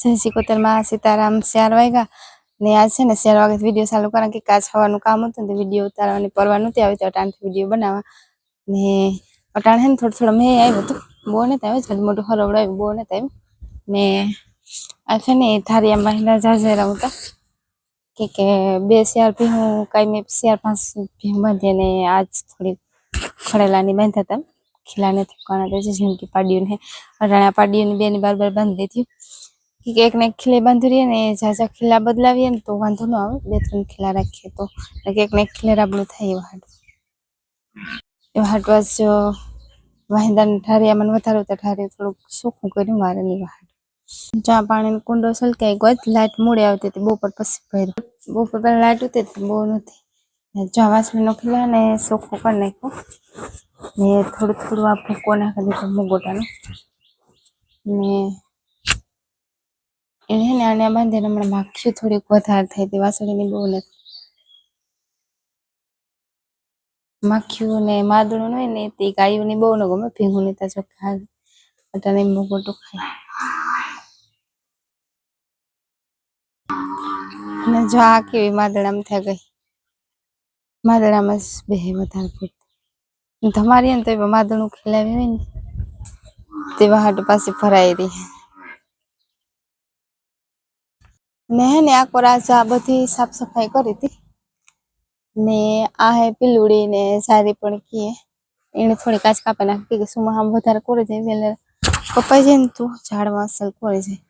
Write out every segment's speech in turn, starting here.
જય સિકોતેરમાં સીતારામ ચાર વાગ્યા ને આજ છે ને ચાર વાગે વીડિયો ચાલુ કારણ કે કાચ હવાનું કામ હતું ને વીડિયો ઉતારવાની પરવા નહોતી આવી તો અટાણથી વીડિયો બનાવવા. ને અટાણ હે ને થોડું થોડું મેં આવ્યું હતું. બહુ ને આવ્યું છે મોટું હરવડાવ્યું બહુ ને ત્યાં ને આ છે ને ધારિયા મહિલા જાજેરા હતા. કે કે બે શિયાર ભી હું કાંઈ મેં શિયાર પાંચ ભી બાંધી અને આજ થોડી ખડેલાની બાંધતા હતા ખીલાને ઠેકાણા દે છે જેમ કે પાડીઓને અટાણા પાડીઓની બેની બાર બાર બાંધી દીધી. કે એક ને એક ખીલે બાંધી રહીએ ને ઝાઝા ખીલા બદલાવીએ ને તો વાંધો ન આવે બે ત્રણ ખીલા રાખીએ તો ને એક ને એક ખીલે રાબડું થાય એવા હાટ એવા હાટવા જ વાહિંદાને ઠારિયામાં વધારે તો ઠારિયું થોડુંક સૂકું કર્યું મારે ની વાટ ચા પાણીનો કુંડો સલકાઈ ગયો લાઇટ મોડે આવતી હતી બપોર પછી ભર્યું બપોર પહેલા લાઇટ હતી તો બહુ નથી ને ચા વાસણીનો ખીલા ને ચોખ્ખું કરી નાખ્યું ને થોડું થોડું આ ભૂકો નાખી દીધો મુગોટાનો ને એને ને આને બાંધીને હમણાં માખી થોડીક વધારે થઈ હતી વાસળીની બહુ નથી માખીઓ ને માદળું હોય ને તે ગાયોની બહુ ન ગમે ભીંગું ને તાજો બધા ને મોગોટો ખાય. અને જો આ કેવી માદળામાં થઈ ગઈ. માદળામાં જ બે વધારે પૂરતી તમારી ને તો માદળું ખીલાવી હોય ને તે વાહટ પાછી ભરાઈ રહી. ને હે ને આ કોરા આ બધી સાફ સફાઈ કરી હતી ને આ હે પીલુડી ને સારી પણ કીએ એને થોડી કાચ કાપી નાખી કે સુમાં આમ વધારે કોરી જાય વેલે કપાઈ જાય ને તું ઝાડમાં અસલ કોરી જાય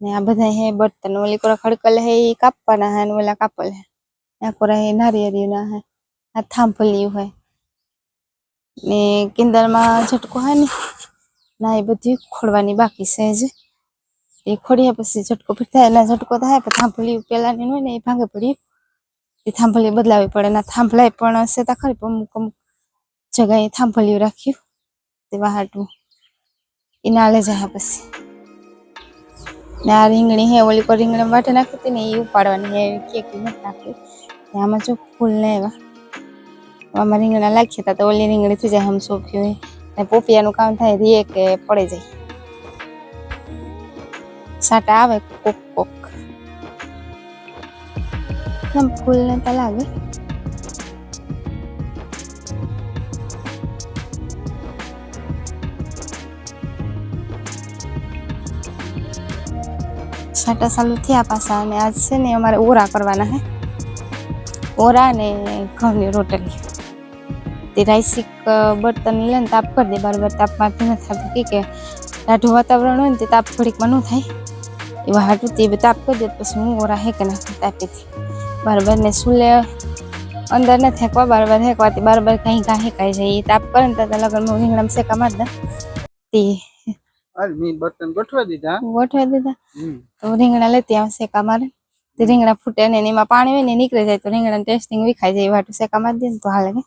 ને આ બધા હે બર્તન ઓલી કોરા ખડકલ હે ઈ કાપવાના હે ને ઓલા કાપલ હે આ કોરા હે નારિયેળી ના હે આ થાંભલિયું હે ને કિંદરમાં ઝટકો હે ને ના એ બધી ખોડવાની બાકી છે હજી એ ખોડ્યા પછી ઝટકો ફીટ થાય, એના ઝટકો થાય, પછી થાંભલી પેલાની હોય ને એ ભાંગે પડી. એ થાંભલી બદલાવી પડે ના થાંભલાય પણ હશે તા ખરી, પણ અમુક અમુક જગ્યાએ થાંભલિયું રાખ્યું તે હાટું એ ના લે જાય પછી. ને આ રીંગણી હે, ઓલી પર રીંગણી વાટે નાખી હતી ને એ ઉપાડવાની હે કેક નથી નાખી. આમાં જો ફૂલ ને એવા. આમાં રીંગણા નાખ્યા હતા તો ઓલી રીંગણી થઈ જાય હમ સોંપ્યું ને પોપિયાનું કામ થાય રીએ કે પડી જાય. સાટા આવે કોક કોક આમ ફૂલ ને તો લાગે સાટા ચાલુ થયા પાછા અને આજ છે ને અમારે ઓરા કરવાના હે ઓરા ને ઘઉંની રોટલી તે રાઈસિક બર્તન લે ને તાપ કરી દે બરાબર તાપમાંથી ન થતું કે કે ટાઢું વાતાવરણ હોય ને તે તાપ થોડીકમાં ન થાય इवाहाटु तीव्रता आपको जेत पसंद हो रहा है कना टाइपिक बार बार ने सुले अंदर ने थेकवा बार बार है कवाती बार बार कहीं का है कहीं जाइए ताप कर अंतर तला कर मुझे हिंगलम से कमर दा ती अरे मैं बर्तन बटवा दीदा बटवा दीदा तो तो रिंगड़ा फुटे नहीं मैं पानी जाए तो रिंगड़ा जाए से कमर तो हाल है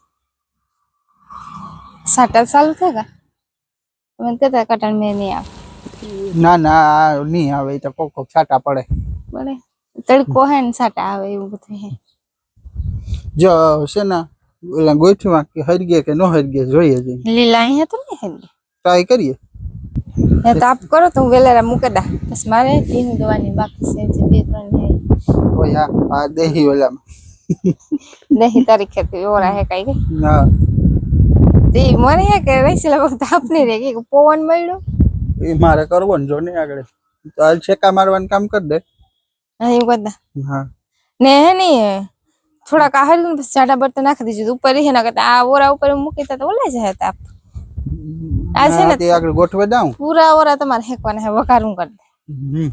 साठ साल थे का तो मैं में नहीं आया ના ના આ નહીં આવે ઈ તો કોક કોક છાંટા પડે બરાબર તડકો હે ને સાટા આવે એવું બધું હે જો છે ને ઓલા ગોઠવા કે હરગે કે ન હરગે જોઈએ છે લીલા અહીંયા તો નહીં હે ટ્રાય કરીએ ને તાપ કરો તો હું વેલેરા મૂકે દા બસ મારે ભીનું દવાની બાકી છે જે બે ત્રણ હે ઓય આ આ દેહી ઓલામાં દહી તારીખે થી ઓરા હે કઈ હા તે મને હે કે રહીશલા વખત તાપ નહીં રે કે પવન મળ્યો એ મારે કરવો ને જો નહીં આગળ તો હાલ છેકા મારવાનું કામ કરી દે હા એવું બધા હા ને હે ને થોડાક આહાર ને પછી જાડા બર્તન નાખી દીધું ઉપર હે ના કરતા આ ઓરા ઉપર મૂકી તા તો ઓલે જાય તાપ આ છે ને- હા, તે આગળ ગોઠવે દઉં પૂરા ઓરા તમારે હેકવાના હે વઘારું કરી દે હમ.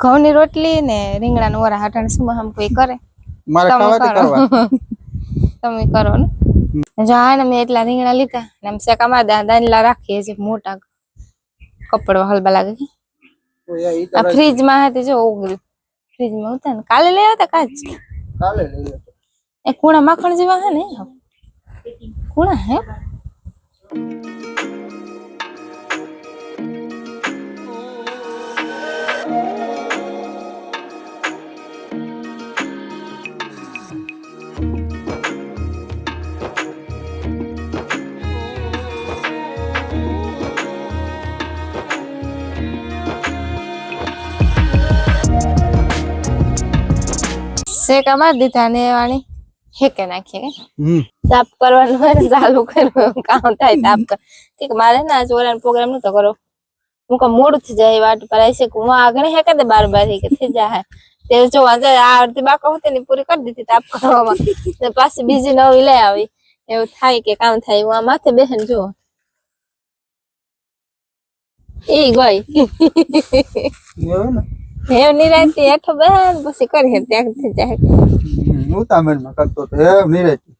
ઘઉંની રોટલી ને રીંગણાના ઓરા હાટાને સુમાં હમ કોઈ કરે મારે તમે ખાવા તે કરો. કરવા તમે કરો ને જો આ ને મેં એટલા રીંગણા લીધા ને આમ શેકા માં દા દાંડલા રાખીએ છે મોટા કપડવા હલબા લાગે કે? આ ફ્રીજમાં હતી જો ઓગળી ફ્રીજમાં હતા ને? કાલે લઈ આવ્યા કાચ કાલે લઈ લેતો એ કુણા માખણ જેવા હે ને કુણા હે? શેકા મારી દીધા ને વાણી હેકે નાખીએ તાપ કરવાનું હોય ને ચાલુ કરવું કામ થાય તાપ કર. મારે ના આજ ઓલા પ્રોગ્રામ નતો કરો હું કહું મોડું થઈ જાય વાટ પર આવી છે હું આગળ હે કે બાર બાર કે થઈ જાય. તે જો આજે આ અડધી બાકો હતી ને પૂરી કરી દીધી તાપ કરવામાં. પાછી બીજી નવી લઈ આવી. એવું થાય કે કામ થાય હું આ માથે બેસન જો એ ગઈ. એવું નિરાંતી બેન પછી કરીએ ત્યાં થઈ જાય. હમ, ઉતામેળમાં કરતો તો એમ નિરાંતી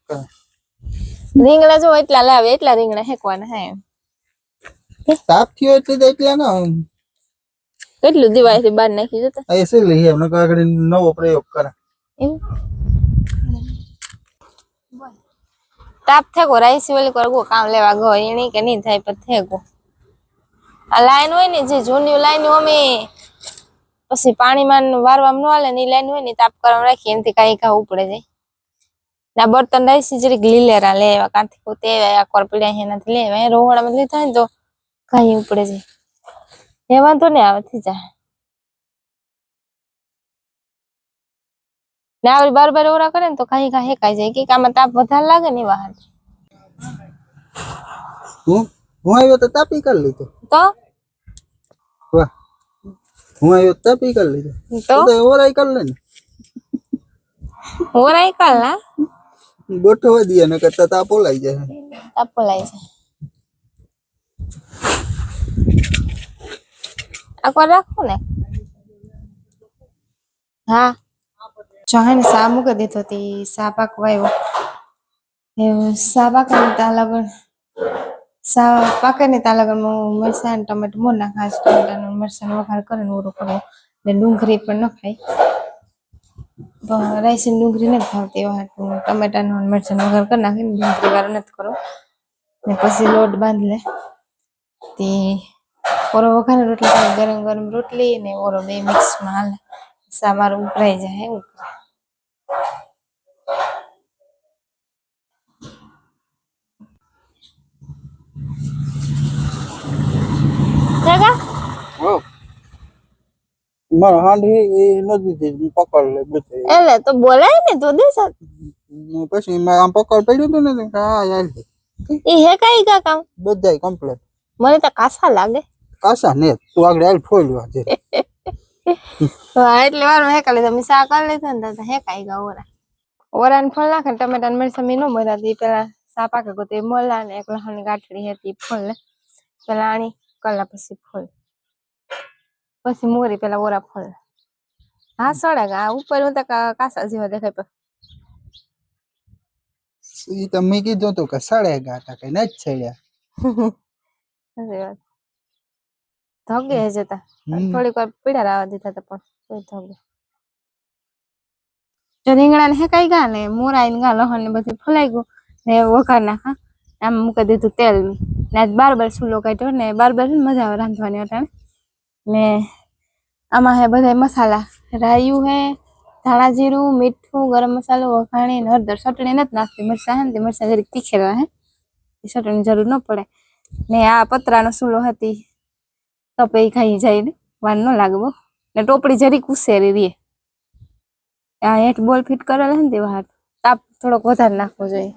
રીંગણા જો એટલા લાવે એટલા રીંગણા હેકવાના હે તાપ થયો એટલે તો એટલા ના કેટલું દિવાળી બહાર નાખી જતા એ શું લઈએ એમને આગળ નવો પ્રયોગ કરે. એવું તાપ થેકો રાઈસી ઓલી કરગો કામ લેવા ગયો એની કે નહીં થાય પણ થેકો આ લાઈન હોય ને જે જૂની લાઈન અમે પછી પાણીમાં ને વારવામાં ન હાલે ને ઈ લાઈન હોય ને ઈ તાપ કરવા રાખી એનાથી કાંઈ ઘા ઉપડે જાય ના બર્તન રાઈસી જરીક લીલેરા લે આવ્યા કાંથી પોતે આ કોર પીડ્યા એનાથી લે આવ્યા રોહડામાં લીધા હોય ને તો કાંઈ ઉપડે જાય એ વાંધો ને આવે થઈ જાય ને આવડી બાર બાર ઓરા કરે ને તો કાંઈ કાંઈ હેકાઈ જાય કે આમાં તાપ વધારે લાગે ને વાહન હું હું આવ્યો તો તાપી કરી લીધો તો વાહ હું આયો તાપી કરી લીધો. તો? તો ઓરાઈ કરી લે ને. ઓરાઈ ગોઠવા ને કરતા તાપ ઓલાઈ જાય. તાપ પલાય છે આકવાર રાખો ને? હા. જો હે ને સા મૂકી દીધો તી સા પાકવા એ સા પાકે તાલા લગન સા પાકે ને ત્યાં લગન હું મરચાં ને ટમેટું મોર નાખા ટમેટાનું મરચાં વઘાર કરીને ઓરો કરવો ને ડુંગળી પણ ન ખાય રાઈસની ડુંગળી નથી ભાવતી એવા હાટુ ટમેટાનું અને મરચાંનો વઘાર કરી નાખીને ડુંગળી વાળો નથી કરો ને પછી લોટ બાંધી લે તે ઓરો વઘારે રોટલી ગરમ ગરમ રોટલી ને ઓરો બે મિક્સમાં હાલે સા મારું ઉભરાઈ જાય એવું કરે કાકા હો મારો હાંડી એ નથી દીધી પકડ લે બધે. એટલે તો બોલાય ને તો દે સર. પછી મેં આમ પકડ પડ્યું હતું ને કે હા યાર એ હે કઈ કાકા બધાય કમ્પ્લીટ મને તો કાસા લાગે. કાસા ને તું આગળ હાલ ફોલ્યો આજે. હા એટલે વાર હે કાલે તમે સા કરી લીધા ને તો હે કઈ ગા ઓરા. ઓરા ને ફળ નાખે ટમેટા ને મરસા મી નો મરા દી. પેલા સા પાકે ગોતે મોલા ને એક લહણ ગાઠડી હતી ફળ ને પેલા આણી કલા પછી ફળ પછી મોરી પેલા ઓરા ફળ. હા સડક આ ઉપર હું તો કાસા જેવા દેખાય પર એ તો મેં કીધું તો કે સડે ગાતા કે નથી છેડ્યા વાત. ધોગે હે જતા થોડીક વાર પીડા રાવા દીધા હતા પણ કોઈ ધોગે. જો રીંગણા ને હેકાઈ ગયા ને મોરાઈ ને ગા લહણ ને બધું ફલાઈ ગયું ને વઘાર નાખા આમ મૂકી દીધું તેલ ને આજ બાર બાર સુલો કાઢ્યો ને બાર બાર ને મજા આવે રાંધવાની અટાણે. ને આમાં હે બધા મસાલા. રાયું હે, ધાણા જીરું, મીઠું, ગરમ મસાલો, વઘાણી, હળદર, ચટણી નથી નાખતી. મરચાં હે ને મરચાં જરીક તીખેલા હે. એ ચટણી જરૂર ન પડે. ને આ પતરાનો સૂલો હતી. તપે ખાઈ જાય ને વાર ન લાગવો ને ટોપડી જરીક ઉસેરી રહે આ હેઠ બોલ ફિટ કરેલા ને તેવા હાથ તાપ થોડોક વધારે નાખવો જોઈએ.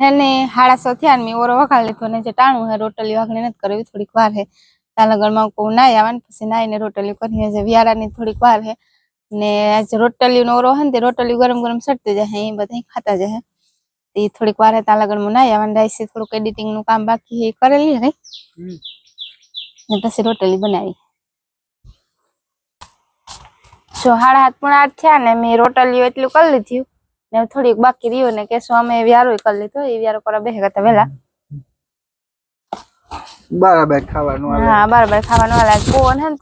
એને હાડા સો થયા ને મેં ઓરો વખાડ લીધો ને જે ટાણું હે રોટલી વાઘણી નથી કરવી થોડીક વાર હે તાલગઢમાં કહું નાઈ આવે ને પછી નાઈને રોટલી કરીએ છે વિયારાની થોડીક વાર હે ને આજે રોટલી નો ઓરો હે ને તે રોટલી ગરમ ગરમ સડતી જાય એ બધા ખાતા જાય તે થોડીક વાર હે તાલગઢમાં નાઈ આવે ને રાઈસે થોડુંક એડિટિંગ નું કામ બાકી હે એ કરેલી હે ને પછી રોટલી બનાવી જો હાડા હાથ પણ આઠ થયા ને મેં રોટલીઓ એટલું કરી લીધું ને થોડીક બાકી રહ્યું ને કેશું અમે વ્યારો કરી લીધો એ વ્યારો કરવા બે કરતા વેલા બરાબર ખાવાનું હા બરાબર ખાવાનું હાલે. પવન હે ને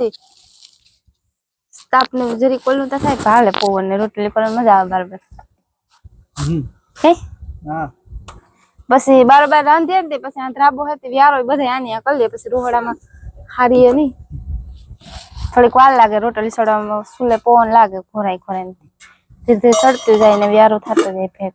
જરી કોલું તો થાય પણ હાલે ને રોટલી મજા આવે બરાબર. હે? હા. પછી બરાબર રાંધી ને પછી આ ધ્રાબો હતી વ્યારો બધા આની આ કરી લે પછી રોહડામાં હારીએ નહીં. થોડીક વાર લાગે રોટલી સડવામાં સુલે પવન લાગે ખોરાઈ ખોરાઈ ધીરે ધીરે સડતું જાય ને વ્યારો થતો જાય ફેર